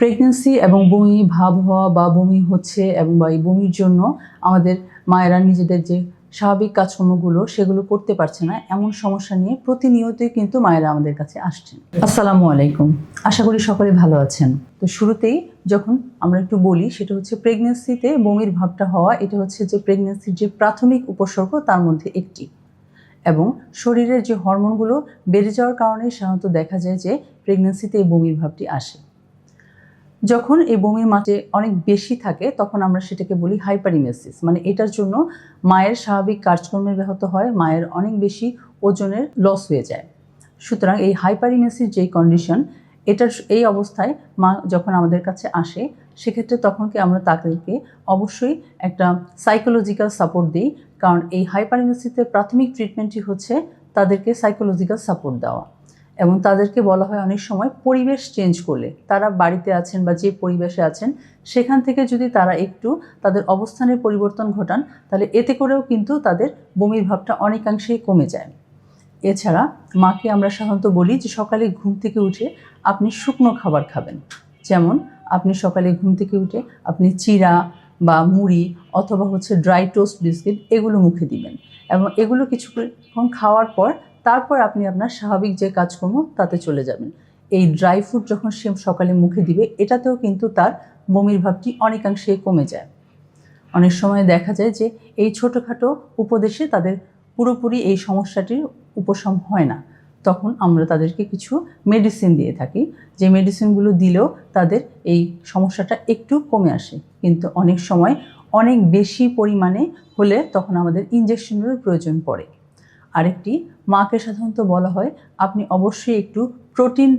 Pregnancy এবং বমি, ভাব হওয়া বা বমি হচ্ছে এবং বা এই বমির জন্য আমাদের মায়েরা নিজেদের যে স্বাভাবিক কাজকর্মগুলো সেগুলো করতে পারছে না, এমন সমস্যা নিয়ে প্রতিনিয়তই কিন্তু মায়েরা আমাদের কাছে আসছেন। আসসালামু আলাইকুম। আশা করি সকলে ভালো আছেন। তো শুরুতেই যখন আমরা একটু বলি, সেটা হচ্ছে প্রেগনেন্সিতে বমির ভাবটা হওয়া, এটা হচ্ছে যে প্রেগনেন্সির যে প্রাথমিক উপসর্গ, তার মধ্যে একটি। এবং শরীরের যে হরমোনগুলো বেড়ে যাওয়ার কারণে সাধারণত দেখা যায় যে প্রেগনেন্সিতে এই বমির ভাবটি আসে। যখন এই বমির মাত্রে অনেক বেশি থাকে, তখন আমরা সেটাকে বলি হাইপারিমেসিস মানে এটার জন্য মায়ের স্বাভাবিক কাজকর্মের ব্যাহত হয়, মায়ের অনেক বেশি ওজনের লস হয়ে যায়। সুতরাং এই হাইপারিমেসিস যেই কন্ডিশন এটার এই অবস্থায় মা যখন আমাদের কাছে আসে, সেক্ষেত্রে তখন কি আমরা তাদেরকে অবশ্যই একটা সাইকোলজিক্যাল সাপোর্ট দিই। কারণ এই হাইপারিমেসিসের প্রাথমিক ট্রিটমেন্টটি হচ্ছে তাদেরকে সাইকোলজিক্যাল সাপোর্ট দেওয়া। এবং তাদেরকে বলা হয় অনেক সময় পরিবেশ চেঞ্জ করলে। তারা বাড়িতে আছেন বা যে পরিবেশে আছেন, সেখান থেকে যদি তারা একটু তাদের অবস্থানের পরিবর্তন ঘটান, তাহলে এতে করেও কিন্তু তাদের বমির ভাবটা অনেকাংশেই কমে যায়। এছাড়া মাকে আমরা সাধারণত বলি যে, সকালে ঘুম থেকে উঠে আপনি শুকনো খাবার খাবেন। যেমন, আপনি সকালে ঘুম থেকে উঠে আপনি চিড়া বা মুড়ি অথবা হচ্ছে ড্রাই টোস্ট বিস্কিট এগুলো মুখে দিবেন। এবং এগুলো কিছুক্ষণ খাওয়ার পর তারপর আপনি আপনার স্বাভাবিক যে কাজকর্ম তাতে চলে যাবেন। এই ড্রাই ফ্রুট যখন সে সকালে মুখে দিবে, এটাতেও কিন্তু তার বমির ভাবটি অনেকাংশে কমে যায়। অনেক সময় দেখা যায় যে এই ছোটোখাটো উপদেশে তাদের পুরোপুরি এই সমস্যাটির উপশম হয় না। তখন আমরা তাদেরকে কিছু মেডিসিন দিয়ে থাকি। যে মেডিসিনগুলো দিলেও তাদের এই সমস্যাটা একটু কমে আসে। কিন্তু অনেক সময় অনেক বেশি পরিমাণে হলে তখন আমাদের ইঞ্জেকশনেরও প্রয়োজন পড়ে। আরেকটি মাকে সাধারণত বলা হয়, আপনি অবশ্যই একটু প্রোটিন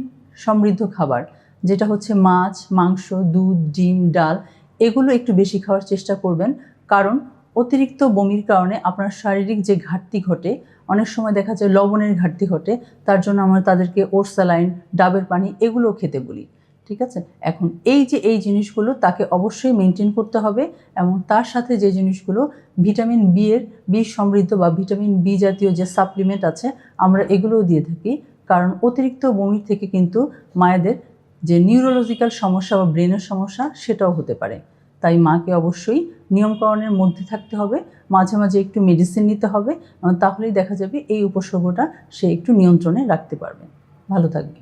সমৃদ্ধ খাবার, যেটা হচ্ছে মাছ, মাংস, দুধ, ডিম, ডাল, এগুলো একটু বেশি খাওয়ার চেষ্টা করবেন। কারণ অতিরিক্ত বমির কারণে আপনার শারীরিক যে ঘাটতি ঘটে, অনেক সময় দেখা যায় লবণের ঘাটতি ঘটে, তার জন্য আমরা তাদেরকে ওরসালাইন ডাবের পানি এগুলো খেতে বলি, ঠিক আছে? এখন এই যে এই জিনিসগুলো তাকে অবশ্যই মেনটেন করতে হবে এবং তার সাথে যে জিনিসগুলো, ভিটামিন বি এর বি সমৃদ্ধ বা ভিটামিন বি জাতীয় যে সাপ্লিমেন্ট আছে, আমরা এগুলোও দিয়ে থাকি। কারণ অতিরিক্ত বমির থেকে কিন্তু মায়েদের যে নিউরোলজিক্যাল সমস্যা বা ব্রেনের সমস্যা, সেটাও হতে পারে। তাই মাকে অবশ্যই নিয়মকরণের মধ্যে থাকতে হবে। মাঝে মাঝে একটু মেডিসিন নিতে হবে, তাহলেই দেখা যাবে এই উপসর্গটা সে একটু নিয়ন্ত্রণে রাখতে পারবে। ভালো থাকবে